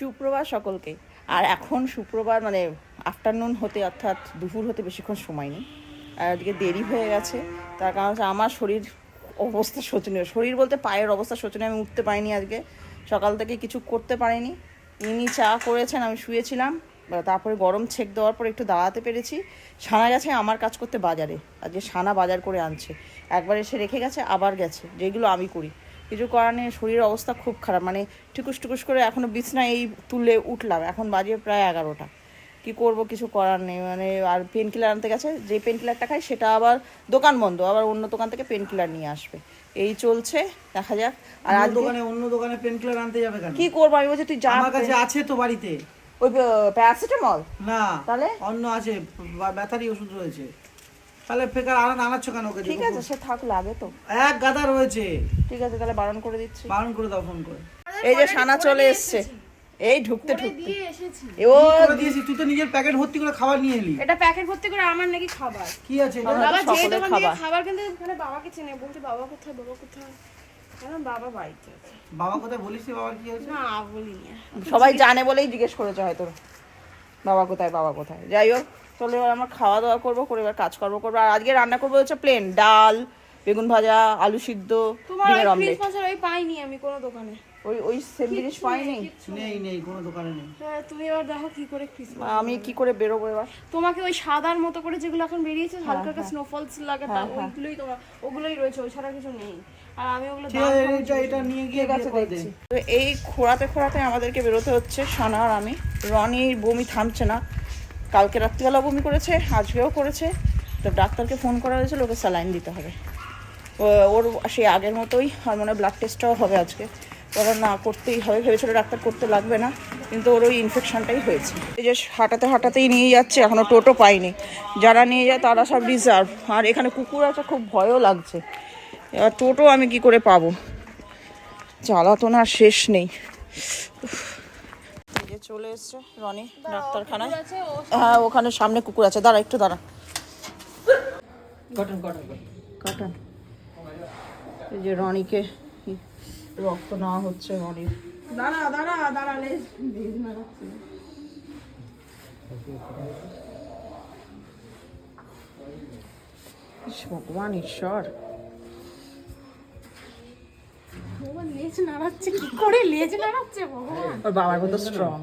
সুপ্রভাত সকলকে। আর এখন সুপ্রভাত মানে আফটারনুন হতে অর্থাৎ দুপুর হতে বেশিক্ষণ সময় নেই। আর আজকে দেরি হয়ে গেছে। তার কারণ হচ্ছে আমার শরীর অবস্থা শোচনীয়। শরীর বলতে পায়ের অবস্থা শোচনীয়, আমি উঠতে পারিনি আজকে। সকাল থেকে কিছু করতে পারিনি। ইনি চা করেছেন, আমি শুয়েছিলাম। তারপরে গরম ছেক দেওয়ার পর একটু দাঁড়াতে পেরেছি। সানা গেছে আমার কাজ করতে বাজারে। আজকে সানা বাজার করে আনছে। একবার এসে রেখে গেছে, আবার গেছে। যেগুলো আমি করি। কিছু করার নেই শরীরের অবস্থা খুব খারাপ। মানে টুকুস টুকুস করে এখনও বিছনা এই তুলে উঠলাম। এখন বাজে প্রায় এগারোটা। কি করব কিছু করার নেই। মানে আর পেন কিলার আনতে গেছে। যে পেন কিলারটা খাই সেটা আবার দোকান বন্ধ। আবার অন্য দোকান থেকে পেন কিলার নিয়ে আসবে। এই চলছে দেখা যাক। আর আর দোকানে অন্য দোকানে পেন কিলার আনতে যাবে কেন? কি করব? আমি বলছি তুই যা আমার কাছে আছে তো বাড়িতে। ওই প্যারাসিটামল না। তাহলে? অন্য আছে। বা- ব্যথারই ওষুধ রয়েছে। তাহলে ফেকার আনা আনাচ্ছ কেন ওকে ঠিক আছে সে থাক লাগে তো। এক গাদা রয়েছে। ঠিক আছে তাহলে বারণ করে দিচ্ছি। বারণ করে দাও ফোন করে। এই যে সানা চলে এসছে। এই ঢুকতে ঢুকতে। ও দিয়েছি তুই তো নিজের প্যাকেট ভর্তি করে খাবার নিয়ে এলি। এটা প্যাকেট ভর্তি করে আমার নাকি খাবার। কি আছে? এটা? বাবা যে দোকান থেকে খাবার। খাবার কিনতে ওখানে বাবাকে চেনে। বলতে বাবা কোথায় বাবা কোথায়? কারণ বাবা বাড়িতে আছে। বাবা কোথায় বলিস রে বাবার কি হয়েছে না বলিনি। সবাই জানে বলেই জিজ্ঞেস করেছে হয়তো। বাবা কোথায় বাবা কোথায়? যাই হোক। চলে এবার আমরা খাওয়া দাওয়া করব করে এবার কাজ করব। করব আর আজকে রান্না করব হচ্ছে প্লেন ডাল বেগুন ভাজা আলু সিদ্ধ তোমার ডিমের ওই অমলেট ফ্রিজ ওই পাইনি আমি কোনো দোকানে। ওই ওই সেম জিনিস পাইনি? নেই নেই। কোনো দোকানে নেই। হ্যাঁ তুমি এবার দেখো কি করে ফ্রিজ আমি কি করে বেরোবো এবার? তোমাকে ওই সাদার মতো করে যেগুলো এখন বেরিয়েছে হ্যাঁ, হালকা হালকা স্নোফলস লাগে তা ওইগুলোই তোমার ওগুলোই রয়েছে ওই ছাড়া কিছু নেই। আর আমি ওগুলো এটা নিয়ে গিয়ে। দেখছি। তো এই খোঁড়াতে খোঁড়াতে আমাদেরকে বেরোতে হচ্ছে সানা আর আমি। রনির বমি থামছে না। কালকে রাত্রিবেলা বমি করেছে, আজকেও করেছে। তো ডাক্তারকে ফোন করা হয়েছিল ওকে স্যালাইন দিতে হবে। ওর সেই আগের মতোই আর মনে ব্লাড টেস্টটাও হবে আজকে। ওরা না করতেই হবে, ভেবেছিল ডাক্তার করতে লাগবে না, কিন্তু ওর ওই ইনফেকশনটাই হয়েছে। এই যে হাঁটাতে হাঁটাতেই নিয়ে যাচ্ছে এখনও টোটো পাইনি যারা নিয়ে যায়, তারা সব রিজার্ভ আর এখানে কুকুর আছে, খুব ভয়ও লাগছে। এবার টোটো আমি কি করে পাবো? জ্বালাতন আর শেষ নেই। চলে এসছে রনি ডাক্তারখানায়। হ্যাঁ ওখানে সামনে কুকুর আছে দাঁড়া একটু দাঁড়া। কটন কটন কাটান এই যে রনিকে রক্ত নেওয়া হচ্ছে রনির। দাঁড়া দাঁড়া দাঁড়া লেজ। ভগবান ঈশ্বর। ভগবান লেজ নাড়াচ্ছে কি করে লেজ নাড়াচ্ছে ভগবান? ওর বাবার মতো স্ট্রং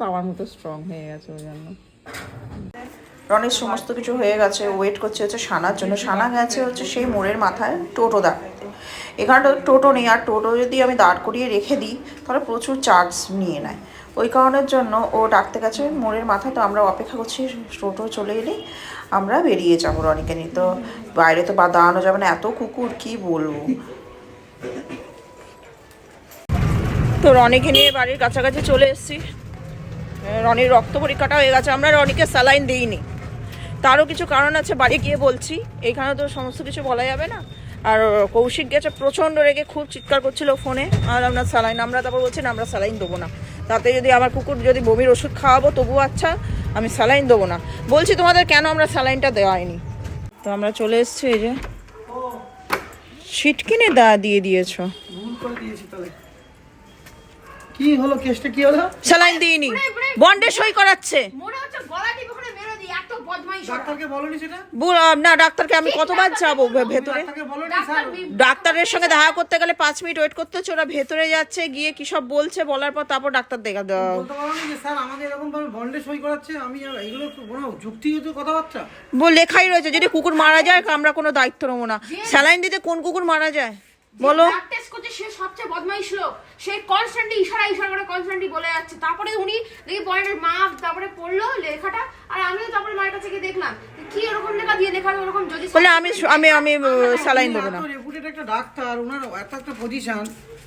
বাবার মতো স্ট্রং হয়ে গেছে ওই জন্য। রনির সমস্ত কিছু হয়ে গেছে ওয়েট করছে হচ্ছে সানার জন্য। সানা গেছে হচ্ছে সেই মোড়ের মাথায় টোটো দাঁড়াতে এখানে তো টোটো নেই আর টোটো যদি আমি দাঁড় করিয়ে রেখে দিই তাহলে প্রচুর চার্জ নিয়ে নেয়। ওই কারণের জন্য ও ডাকতে গেছে মোড়ের মাথা তো আমরা অপেক্ষা করছি, টোটো চলে এলেই আমরা বেরিয়ে যাব রনিকে নিয়ে। তো বাইরে তো বা দাঁড়ানো যাবে না, এত কুকুর, কি বলব? তো রনিকে নিয়ে বাড়ির কাছাকাছি চলে এসেছি। রনির রক্ত পরীক্ষাটা হয়ে গেছে, আমরা রনিকে স্যালাইন দিইনি। তারও কিছু কারণ আছে, বাড়ি গিয়ে বলছি। এইখানে তো সমস্ত কিছু বলা যাবে না। আর কৌশিক গেছে, প্রচণ্ড রেগে খুব চিৎকার করছিল ফোনে। আর আমরা স্যালাইন, আমরা তারপর বলছি, না, আমরা স্যালাইন দেবো না। তাতে যদি আমার কুকুর যদি বমির ওষুধ খাওয়াবো তবু আচ্ছা আমি স্যালাইন দেবো না। বলছি তোমাদের কেন আমরা স্যালাইনটা দেওয়াইনি? তো আমরা চলে এসছি এই যে। সিট কিনে দা দিয়ে দিয়েছ। ভুল করে দিয়েছি কি হলো কেসটা কি হলো? স্যালাইন দিইনি। বন্ডে সই করাচ্ছে। মনে হচ্ছে গলা টিপে না ডাক্তারকে আমি কতবার যাব ভেতরে? ডাক্তারকে বলনি ডাক্তার স্যার বি- ডাক্তারের সঙ্গে দেখা করতে গেলে পাঁচ মিনিট ওয়েট করতে হচ্ছে ওরা ভেতরে যাচ্ছে গিয়ে কি সব বলছে বলার পর তারপর ডাক্তার দেখা দেওয়া লেখাই রয়েছে যদি কুকুর মারা যায় আমরা কোনো দায়িত্ব নেব না। স্যালাইন দিতে কোন কুকুর মারা যায়? বলো। টেস্ট করছে সে সবচেয়ে বদমাইশ লোক। সে কনস্ট্যান্টলি ইশারা ইশারা করে কনস্ট্যান্টলি বলে যাচ্ছে। তারপরে উনি দেখি পয়েন্টের তারপরে পড়ল লেখাটা আর আমিও তারপরে মায়ের কাছে গিয়ে দেখলাম কি এরকম লেখা দিয়ে লেখা ওরকম যদি বলে আমি আমি আমি স্যালাইন দেবো না। রেপুটেড একটা ডাক্তার ওনার এত একটা পজিশন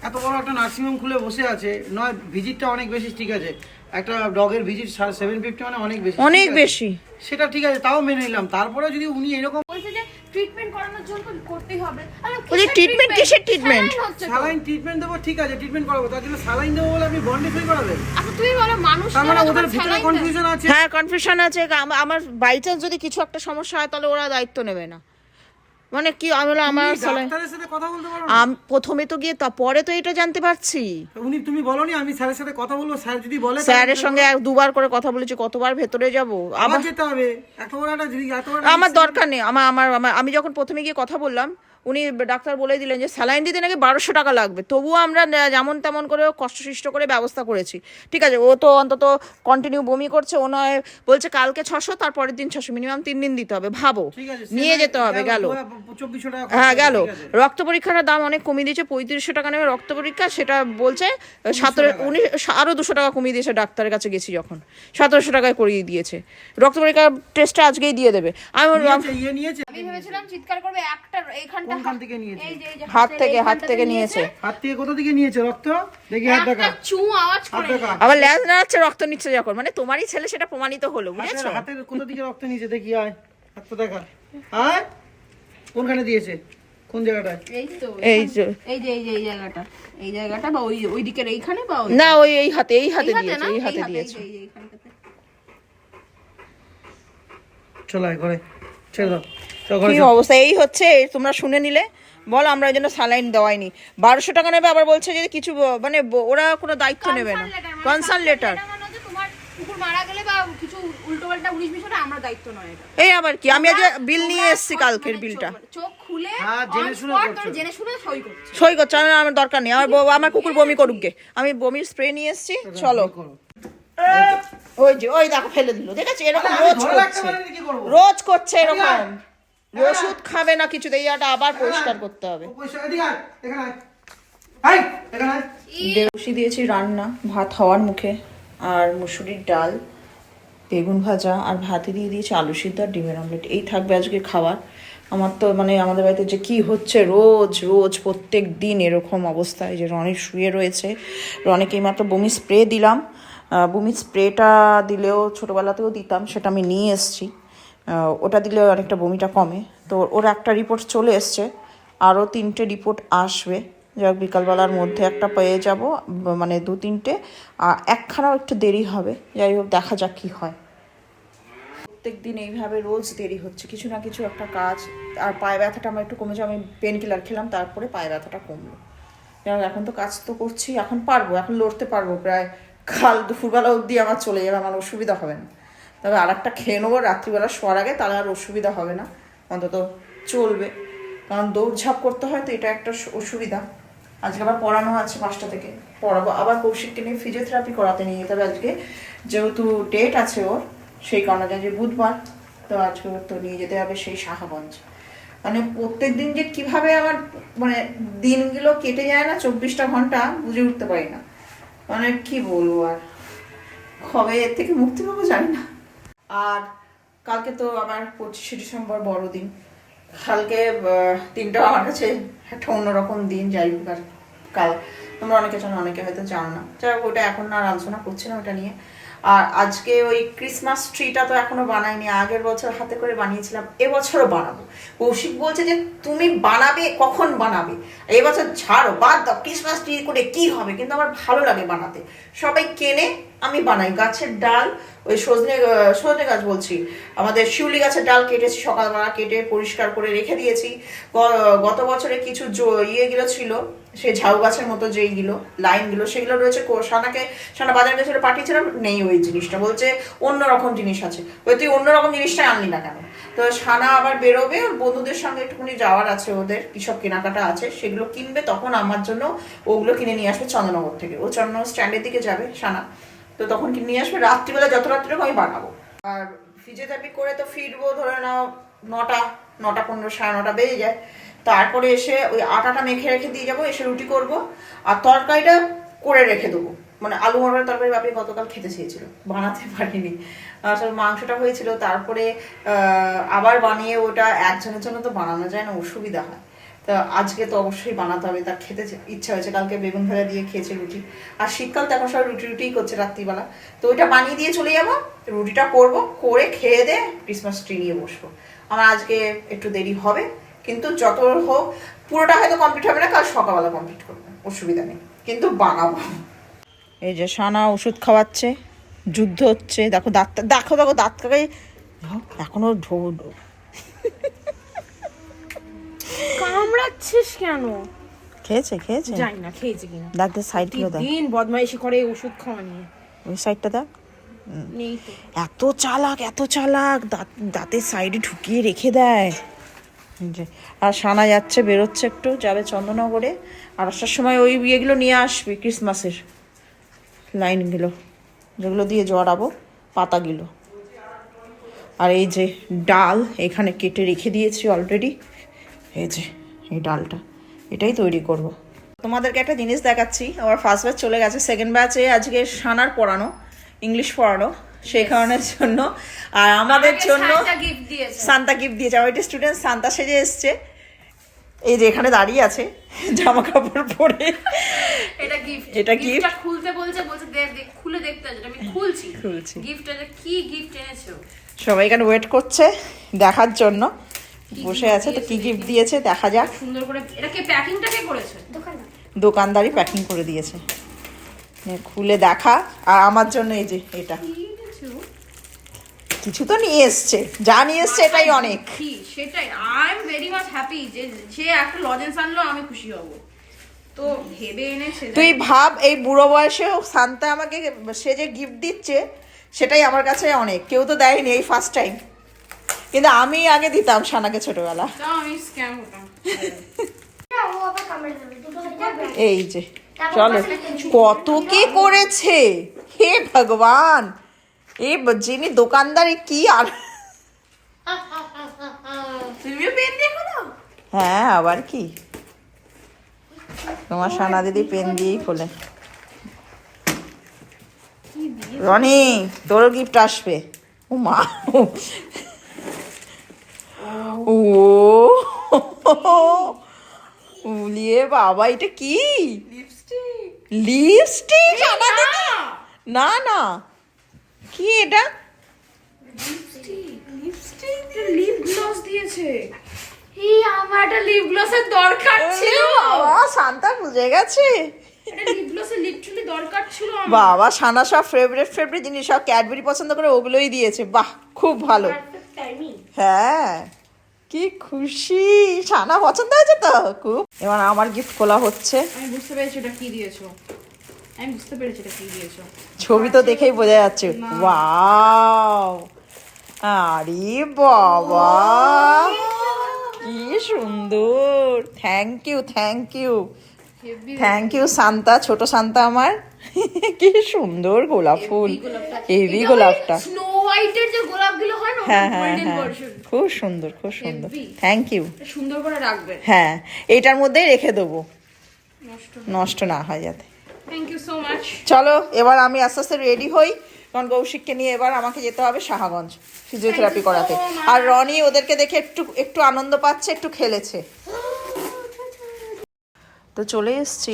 এত বড় একটা নার্সিংহোম খুলে বসে আছে নয় ভিজিটটা অনেক বেশি ঠিক আছে। একটা ডগের ভিজিট সেভেন ফিফটি মানে অনেক বেশি অনেক বেশি। সেটা ঠিক আছে তাও মেনে নিলাম। তারপরে যদি উনি এরকম বলছে যে ট্রিটমেন্ট করানোর জন্য করতেই হবে। আরে treatment কিসের? Saline স্যালাইন ট্রিটমেন্ট দেবো ঠিক আছে ট্রিটমেন্ট করাবো। তার জন্য স্যালাইন দেবো বলে আপনি বন্ডে সই করাবেন আচ্ছা তুমি বলো মানুষ তার মানে ওদের ভিতরে কনফিউশন আছে। হ্যাঁ কনফিউশন আছে। আম- আমার বাই চান্স যদি কিছু একটা সমস্যা হয় তাহলে ওরা দায়িত্ব নেবে না। মানে কি আমি বললাম আমার ডাক্তারের সাথে কথা বলতে পারো না? আম- প্রথমে তো গিয়ে তারপরে তো এটা জানতে পারছি। উনি তুমি বলনি আমি স্যারের সাথে কথা বলব স্যার যদি বলে স্যারের সঙ্গে এক দুবার করে কথা বলেছি কতবার ভেতরে যাব? আবার আবার যেতে হবে। এত বড় একটা জিনিস এত বড় আমার দরকার নেই আমার আমার আমার- আমি যখন প্রথমে গিয়ে কথা বললাম উনি ডাক্তার বলে দিলেন যে স্যালাইন দিতে নাকি বারোশো টাকা লাগবে। তবুও আমরা যেমন তেমন করে কষ্টসৃষ্ট করে ব্যবস্থা করেছি। ঠিক আছে ও তো অন্তত কন্টিনিউ বমি করছে ও নয় বলছে কালকে ছশো তারপরের দিন ছশো মিনিমাম তিন দিন দিতে হবে ভাবো। নিয়ে যেতে হবে গেল। হ্যাঁ গেল। রক্ত পরীক্ষার দাম অনেক কমিয়ে দিয়েছে পঁয়ত্রিশশো টাকা নেবে রক্ত পরীক্ষা সেটা বলছে সতেরো উনি আরও দুশো টাকা কমিয়ে দিয়েছে ডাক্তারের কাছে গেছি যখন। সতেরোশো টাকায় করিয়ে দিয়েছে। রক্ত পরীক্ষার টেস্টটা আজকেই দিয়ে দেবে। আমি বললাম নিয়েছে, ইয়ে আমি ভেবেছিলাম চিৎকার করবে একটা এইখানটা কোনখান থেকে নিয়েছে? এই যে এই যে হাত থেকে হাত থেকে নিয়েছে। হাত থেকে কোথা থেকে নিয়েছে? রক্ত? দেখি হাত দেখা। চু আওয়াজ করে আবার ল্যাজ নাড়াচ্ছে রক্ত নিচ্ছে যখন। মানে তোমারই ছেলে সেটা প্রমাণিত হলো বুঝেছ? হাতের হাতের কোথা থেকে রক্ত নিয়েছে? দেখি আয়। হাতটা দেখা। আয়। কোনখানে দিয়েছে? কোন জায়গাটায়? এই তো এই যে। এই যে এই জায়গাটা। এই জায়গাটা বা ওই ওই দিকের এইখানে বা না ওই এই হাতে এই হাতে দিয়েছে এই হাতে দিয়েছে। চলো ঘরে। কি অবস্থা? এই হচ্ছে তোমরা শুনে নিলে। বল আমরা ওই জন্য স্যালাইন দেওয়াইনি বারোশো টাকা নেবে আবার বলছে যে কিছু ব- মানে ব- ওরা কোনো দায়িত্ব নেবে না। কনসার্ন লেটার এটা মানে হচ্ছে তোমার কুকুর মারা গেলে বা কিছু উল্টো পাল্টা উনিশ বিষয়টা আমরা দায়িত্ব নয় এটা। এই আবার কি? আমি আজ বিল নিয়ে এসেছি কালকের মানে বিলটা খুলে হ্যাঁ, জেনে on শুনে spot করছ। তোমরা জেনে শুনে সই করছ। করছে আমি আমার দরকার নেই। আমার আমার কুকুর বমি করুক গে। আমি বমির স্প্রে নিয়ে এসেছি চলো। ওই যে ওই দেখো ফেলে দিল। ঠিক আছে? এরকম রোজ করছে? রোজ করছে এরকম। ওষুধ খাবে না কিছু এই জায়গাটা আবার পরিষ্কার করতে হবে। দেউসি দিয়েছি রান্না ভাত হওয়ার মুখে আর মুসুরির ডাল বেগুন ভাজা আর ভাতে দিয়ে দিয়েছি আলু সিদ্ধ আর ডিমের অমলেট। এই থাকবে আজকে খাবার। আমার তো মানে আমাদের বাড়িতে যে কি হচ্ছে রোজ রোজ প্রত্যেক দিন এরকম অবস্থা। এই যে রনি শুয়ে রয়েছে রনিকে এইমাত্র বমি স্প্রে দিলাম। বমি স্প্রেটা দিলেও ছোটোবেলাতেও দিতাম, সেটা আমি নিয়ে এসেছি। ওটা দিলে অনেকটা বমিটা কমে। তো ওর একটা রিপোর্ট চলে এসছে, আরও তিনটে রিপোর্ট আসবে। যাক বিকালবেলার মধ্যে একটা পেয়ে যাব মানে দু তিনটে, আর একখানাও একটু দেরি হবে। যাই হোক, দেখা যাক কী হয়। প্রত্যেক দিন এইভাবে রোজ দেরি হচ্ছে। কিছু না কিছু একটা কাজ, আর পায়ে ব্যথাটা আমার একটু কমেছে, আমি পেন কিলার খেলাম, তারপরে পায়ে ব্যথাটা কমলো। এখন তো কাজ তো করছি, এখন পারব, এখন লড়তে পারব প্রায় কাল দুপুরবেলা অবধি আমার চলে যাবে, আমার অসুবিধা হবে না। তবে আর একটা খেয়ে নেব, রাত্রিবেলা শোয়ার আগে, তাহলে আর অসুবিধা হবে না। অন্তত চলবে। কারণ দৌড়ঝাঁপ করতে হয় তো, এটা একটা অসুবিধা। আজকে আবার পড়ানো আছে পাঁচটা থেকে। পড়াবো। আবার কৌশিককে নিয়ে ফিজিওথেরাপি করাতে নিয়ে যেতে হবে আজকে। যেহেতু ডেট আছে ওর, সেই কারণে যে বুধবার, তো আজকে ওর তো নিয়ে যেতে হবে সেই সাহাগঞ্জ মানে প্রত্যেক দিন যে কীভাবে আমার মানে দিনগুলো কেটে যায় না, চব্বিশটা ঘণ্টা, বুঝে উঠতে পারি না। মানে কি বলব আর? কবে এর থেকে মুক্তি পাবো জানি না। আর কালকে তো আমার পঁচিশে ডিসেম্বর বড়দিন। কালকে দিনটা আমার কাছে একটা অন্যরকম দিন যাই হোক আর কাল। তোমরা অনেকে জানো, অনেকে হয়তো জানো না। যাই হোক, ওটা এখন আর আলোচনা করছি না ওটা নিয়ে। আর আজকে ওই ক্রিসমাস ট্রিটা তো এখনও বানাইনি, আগের বছর হাতে করে বানিয়েছিলাম, এবছরও বানাবো। কৌশিক বলছে যে, তুমি বানাবে, কখন বানাবে? এবছর ছাড়ো, বাদ দাও ক্রিসমাস ট্রি করে কি হবে? কিন্তু আমার ভালো লাগে বানাতে। সবাই কেনে, আমি বানাই। গাছের ডাল, ওই সজনে সজনে গাছ বলছি, আমাদের শিউলি গাছের ডাল কেটেছি সকালবেলা, কেটে পরিষ্কার করে রেখে দিয়েছি। গত বছরে কিছু ইয়েগুলো ছিল সেই ঝাউ গাছের মতো যেইগুলো লাইনগুলো সেগুলো রয়েছে সানাকে সানা বাজার গেছিল পাঠিয়েছিলাম নেই ওই জিনিসটা। বলছে অন্যরকম জিনিস আছে। ওই তুই অন্যরকম জিনিসটা আনলি না কেন? তো সানা আবার বেরোবে ওর বন্ধুদের সঙ্গে একটুখানি যাওয়ার আছে ওদের, কিসব কেনাকাটা আছে, সেগুলো কিনবে, তখন আমার জন্য ওগুলো কিনে নিয়ে আসবে চন্দ্রনগর থেকে। ও চন্দ্রনগর স্ট্যান্ডের দিকে যাবে, সানা। তো তখন কিনে নিয়ে আসবে, রাত্রিবেলা যত রাত্রে আমি বানাবো। আর ফিজিওথেরাপি করে তো ফিরবো, ধরে নাও, নটা নটা পনেরো, সাড়ে নটা বেজে যায়। তারপরে এসে ওই আটাটা মেখে রেখে দিয়ে যাব, এসে রুটি করব, আর তরকারিটা করে রেখে দেবো। মানে আলু মটরের তরকারি বাপি গতকাল খেতে চেয়েছিল, বানাতে পারিনি। আসলে মাংসটা হয়েছিল, তারপরে আবার বানিয়ে ওটা একজনের জন্য তো বানানো যায় না, অসুবিধা হয়। তা আজকে তো অবশ্যই বানাতে হবে, তার খেতে ইচ্ছা হয়েছে, কালকে বেগুন ভাজা দিয়ে খেয়েছে রুটি। আর শীতকাল তো এখন সবাই রুটি রুটিই করছে রাত্রিবেলা। তো ওইটা বানিয়ে দিয়ে চলে যাব, রুটিটা করব, করে খেয়ে দে ক্রিসমাস ট্রি নিয়ে বসবো। আমার আজকে একটু দেরি হবে কিন্তু যত হোক পুরোটা হয়তো কমপ্লিট হবে না কাল সকালবেলা কমপ্লিট করব অসুবিধা নেই। কিন্তু বানাবো। এই যে সানা ওষুধ খাওয়াচ্ছে যুদ্ধ হচ্ছে দেখো দাঁত দেখো দেখো দাঁত কাকে এখনও ঢো ঢো। কামড়াচ্ছিস কেন? খেয়েছে খেয়েছে? জানি না খেয়েছে কিনা। ডাক্তার সাইডগুলো দেখ। দিন বদমাইশি করে ওষুধ খাওয়া নিয়ে। ওই সাইডটা দেখ। এত চালাক এত চালাক দাঁত দাঁতের সাইডে ঢুকিয়ে রেখে দেয়। যে, আর সানা যাচ্ছে বেরোচ্ছে একটু যাবে চন্দননগরে। আর আসার সময় ওই ইয়েগুলো নিয়ে আসবি ক্রিসমাসের লাইনগুলো যেগুলো দিয়ে জড়াবো পাতাগুলো। আর এই যে ডাল এখানে কেটে রেখে দিয়েছি অলরেডি এই যে এই ডালটা এটাই তৈরি করব। তোমাদেরকে একটা জিনিস দেখাচ্ছি আমার ফার্স্ট ব্যাচ চলে গেছে সেকেন্ড ব্যাচে আজকে সানার পড়ানো ইংলিশ পড়ানো। সেই কারণের জন্য। আর আমাদের জন্য সান্তা গিফট দিয়েছে। আমার একটা স্টুডেন্ট সান্তা সেজে এসছে। এই যে এখানে দাঁড়িয়ে আছে জামা কাপড় পরে। এটা গিফট এটা? গিফটটা খুলতে বলছে বলছে দেখ দেখ খুলে দেখতে আছে আমি খুলছি। খুলছি। গিফট এটা কি গিফট এনেছো? সবাই এখানে ওয়েট করছে দেখার জন্য। বসে আছে তো কি গিফট দিয়েছে দেখা যাক। সুন্দর করে এটা কে প্যাকিংটা কে করেছে? দোকানদারই প্যাকিং করে দিয়েছে। খুলে দেখা। আর আমার জন্য এই যে এটা। কিছু তো নিয়ে এসছে যা নিয়ে এসছে এটাই অনেক। সেটাই I am very much happy যে সে একটা লজেন্স আনলো আমি খুশি হব। তো ভেবে এনেছে। তুই ভাব এই বুড়ো বয়সেও শান্তা আমাকে সে যে গিফট দিচ্ছে সেটাই আমার কাছে অনেক। কেউ তো দেয়নি এই ফার্স্ট টাইম কিন্তু আমি আগে দিতাম সানাকে ছোটবেলা। আমি স্ক্যাম হতাম। এই যে চলো। কত কি করেছে? হে ভগবান! এ যিনি দোকানদারে কি আর তুমিও পেন না হ্যাঁ আবার কি? তোমার সানা দিদি পেন দিয়েই খোলে। রনি তোর গিফট আসবে। ও মা। ও। উলিয়ে বাবা এটা কি? লিপস্টিক। লিপস্টিক? না না। কি এটা? লিপস্টিক লিপ গ্লস দিয়েছে। এই আমার একটা লিপ গ্লসের দরকার ছিল। বাবা শান্তা বুঝে গেছে। একটা লিপ গ্লসের লিটারালি দরকার ছিল আমার। বাবা সানা সব ফেভারিট ফেভারিট জিনিস সব ক্যাডবেরি পছন্দ করে ওগুলোই দিয়েছে। বাহ খুব ভালো। হ্যাঁ কি খুশি। সানা পছন্দ হয়েছে তো? খুব। এবার আমার গিফট খোলা হচ্ছে। আমি বুঝতে পেরেছি এটা কি দিয়েছ। আমি বুঝতে পেরেছি এটা কি দিয়েছ। ছবি তো দেখেই বোঝা যাচ্ছে। ওয়াও। আরে বাবা। কি সুন্দর। Thank you thank you thank you Shanta ছোট শান্তা আমার। কি সুন্দর গোলাপ ফুল। হেভি গোলাপটা। স্নো হোয়াইটের যে গোলাপগুলো হয় না হ্যাঁ হ্যাঁ হ্যাঁ। খুব সুন্দর খুব সুন্দর। থ্যাংক ইউ সুন্দর করে রাখবে। হ্যাঁ। এটার মধ্যেই রেখে দেবো। নষ্ট না হয় যাতে। চলো এবার আমি আস্তে আস্তে রেডি হই। কারণ কৌশিককে নিয়ে এবার আমাকে যেতে হবে সাহাগঞ্জ ফিজিওথেরাপি করাতে। আর রনি ওদেরকে দেখে একটু একটু আনন্দ পাচ্ছে একটু খেলেছে। তো চলে এসছি।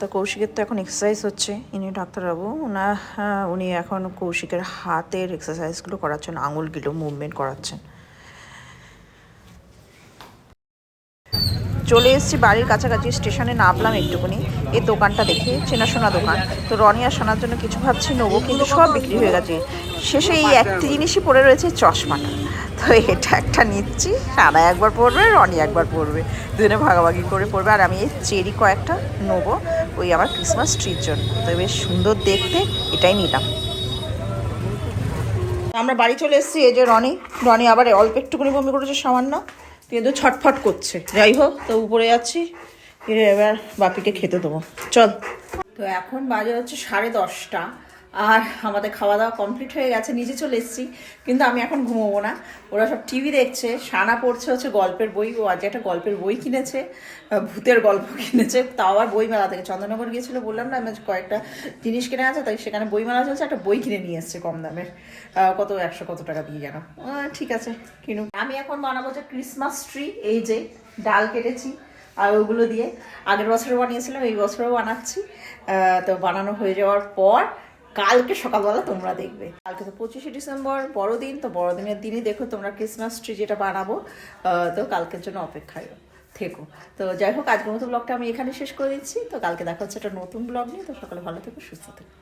তো কৌশিকের তো এখন এক্সারসাইজ হচ্ছে। ইনি ডাক্তারবাবু আহ, উনি এখন কৌশিকের হাতের এক্সারসাইজগুলো করাচ্ছেন আঙুলগুলো মুভমেন্ট করাচ্ছেন। চলে এসেছি বাড়ির কাছাকাছি, স্টেশনে নামলাম একটুখানি। এই দোকানটা দেখে, চেনাশোনা দোকান। তো রনি আর সোনার জন্য কিছু ভাবছি, নেব কিন্তু সব বিক্রি হয়ে গেছে। শেষে এই একটি জিনিসই পড়ে রয়েছে, চশমাটা। তো এটা একটা নিচ্ছি সারা একবার পরবে, রনি একবার পরবে। দুজনে ভাগাভাগি করে পড়বে আর আমি এই চেরি কয়েকটা নেব ওই আমার ক্রিসমাস ট্রির জন্য। তো বেশ সুন্দর দেখতে, এটাই নিলাম। আমরা বাড়ি চলে এসেছি, এই যে রনি। রনি আবার অল্প একটুখানি বমি করেছে, সামান্য। কিন্তু ছটফট করছে। যাই হোক, তো উপরে যাচ্ছি এবার বাপিকে খেতে দেবো। চল। তো এখন বাজে হচ্ছে সাড়ে দশটা। আর আমাদের খাওয়া দাওয়া কমপ্লিট হয়ে গেছে, নিজে চলে এসেছি। কিন্তু আমি এখন ঘুমোবো না। ওরা সব টিভি দেখছে সানা পড়ছে হচ্ছে গল্পের বই। ও আজ একটা গল্পের বই কিনেছে ভূতের গল্প কিনেছে। তাও আবার বই মেলা থেকে। চন্দননগর গিয়েছিল, বললাম না, আমি কয়েকটা জিনিস কিনে আছে, তাই সেখানে বই মেলা চলছে, একটা বই কিনে নিয়ে এসছে কম দামের। কত, একশো কত টাকা দিয়ে যেন। ঠিক আছে, কিনুক। আমি এখন বানাবো যে ক্রিসমাস ট্রি এই যে ডাল কেটেছি আর ওগুলো দিয়ে। আগের বছরও বানিয়েছিলাম, এই বছরও বানাচ্ছি। তো বানানো হয়ে যাওয়ার পর কালকে সকালবেলা তোমরা দেখবে। কালকে তো পঁচিশে ডিসেম্বর, বড়দিন, তো বড়দিনের দিনই দেখো তোমরা ক্রিসমাস ট্রি যেটা বানাবো। তো কালকের জন্য অপেক্ষায় থেকো। তো যাই হোক, আজকের মতো ব্লগটা আমি এখানে শেষ করে দিচ্ছি। তো কালকে দেখা হচ্ছে একটা নতুন ব্লগ নিয়ে। তো সকালে ভালো থেকো, সুস্থ থেকো।